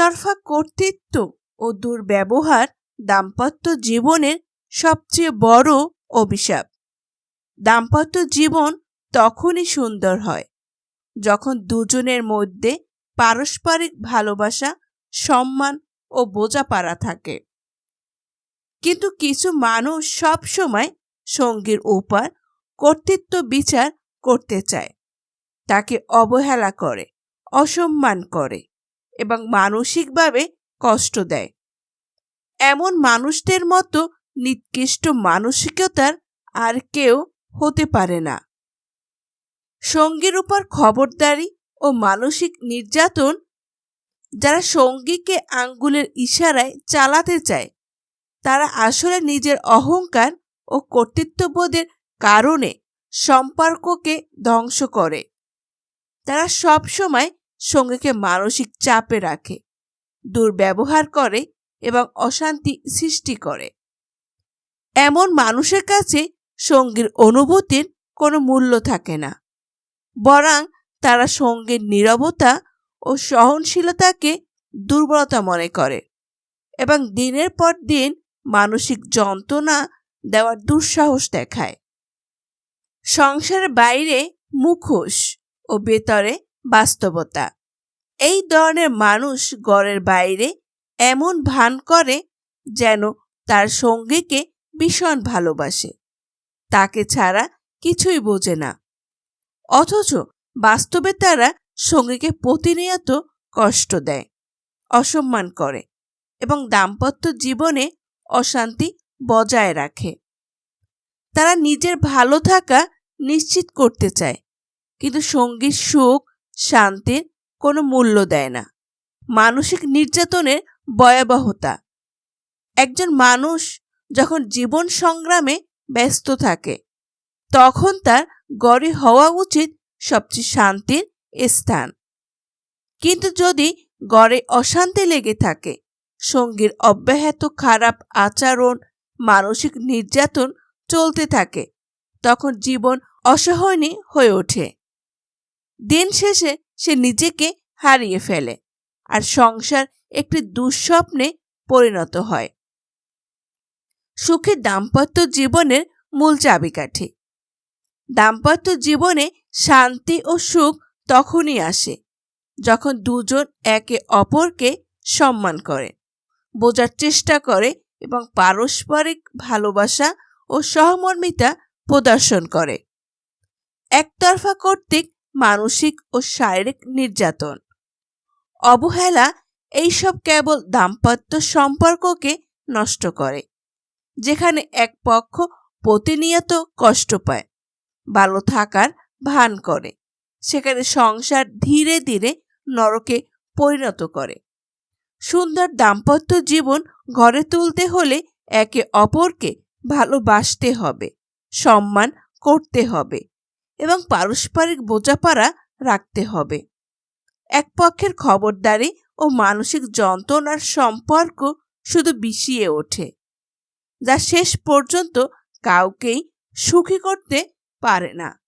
একতরফা কর্তৃত্ব ও দুর্ব্যবহার দাম্পত্য জীবনের সবচেয়ে বড় অভিশাপ। দাম্পত্য জীবন তখনই সুন্দর হয়, যখন দুজনের মধ্যে পারস্পরিক ভালোবাসা, সম্মান ও বোঝাপাড়া থাকে। কিন্তু কিছু মানুষ সব সময় সঙ্গীর উপর কর্তৃত্ব বিচার করতে চায়, তাকে অবহেলা করে, অসম্মান করে। এবং মানসিকভাবে কষ্ট দেয়। এমন মানুষদের মতো নিকৃষ্ট মানসিকতার আর কেউ হতে পারে না। সঙ্গীর উপর খবরদারি ও মানসিক নির্যাতন যারা সঙ্গীকে আঙ্গুলের ইশারায় চালাতে চায়, তারা আসলে নিজের অহংকার ও কর্তৃত্ববোধের কারণে সম্পর্ককে ধ্বংস করে। তারা সব সময় সঙ্গীকে মানসিক চাপে রাখে, দুর্ব্যবহার করে এবং অশান্তি সৃষ্টি করে। এমন মানুষের কাছে সঙ্গীর অনুভূতির কোনো মূল্য থাকে না, বরং তারা সঙ্গীর নীরবতা ও সহনশীলতাকে দুর্বলতা মনে করে এবং দিনের পর দিন মানসিক যন্ত্রণা দেওয়ার দুঃসাহস দেখায়। সংসারের বাইরে মুখোশ ও ভেতরে বাস্তবতা। এই ধরনের মানুষ গড়ের বাইরে এমন ভান করে যেন তার সঙ্গীকে ভীষণ ভালোবাসে। তাকে ছাড়া কিছুই বোঝে না। অথচ বাস্তবে তারা সঙ্গীকে প্রতিনিয়ত কষ্ট দেয়, অসম্মান করে এবং দাম্পত্য জীবনে অশান্তি বজায় রাখে। তারা নিজের ভালো থাকা নিশ্চিত করতে চায়, কিন্তু সঙ্গীর সুখ, শান্তির কোনো মূল্য দেয় না। মানসিক নির্যাতনের ভয়াবহতা। একজন মানুষ যখন জীবন সংগ্রামে ব্যস্ত থাকে, তখন তার গড়ে হওয়া উচিত সবচেয়ে শান্তির স্থান। কিন্তু যদি গড়ে অশান্তি লেগে থাকে, সঙ্গীর অব্যাহত খারাপ আচরণ, মানসিক নির্যাতন চলতে থাকে, তখন জীবন অসহনীয় হয়ে ওঠে। দিন শেষে সে নিজেকে হারিয়ে ফেলে আর সংসার একটি দুঃস্বপ্নে পরিণত হয়। সুখী দাম্পত্য জীবনের মূল চাবিকাঠি। দাম্পত্য জীবনে শান্তি ও সুখ তখনই আসে যখন দুজন একে অপরকে সম্মান করে, বোঝার চেষ্টা করে এবং পারস্পরিক ভালোবাসা ও সহমর্মিতা প্রদর্শন করে। একতরফা কর্তৃক মানসিক ও শারীরিক নির্যাতন। অবহেলা এইসব কেবল দাম্পত্য সম্পর্ককে নষ্ট করে, যেখানে এক পক্ষ প্রতিনিয়ত কষ্ট পায়, ভালো থাকার ভান করে, সেখানে সংসার ধীরে ধীরে নরকে পরিণত করে। সুন্দর দাম্পত্য জীবন ঘরে তুলতে হলে একে অপরকে ভালোবাসতে হবে, সম্মান করতে হবে এবং পারস্পরিক বোঝাপড়া রাখতে হবে। এক পক্ষের খবরদারি ও মানসিক যন্ত্রণার সম্পর্ক শুধু বিষিয়ে ওঠে, যা শেষ পর্যন্ত কাউকেই সুখী করতে পারে না।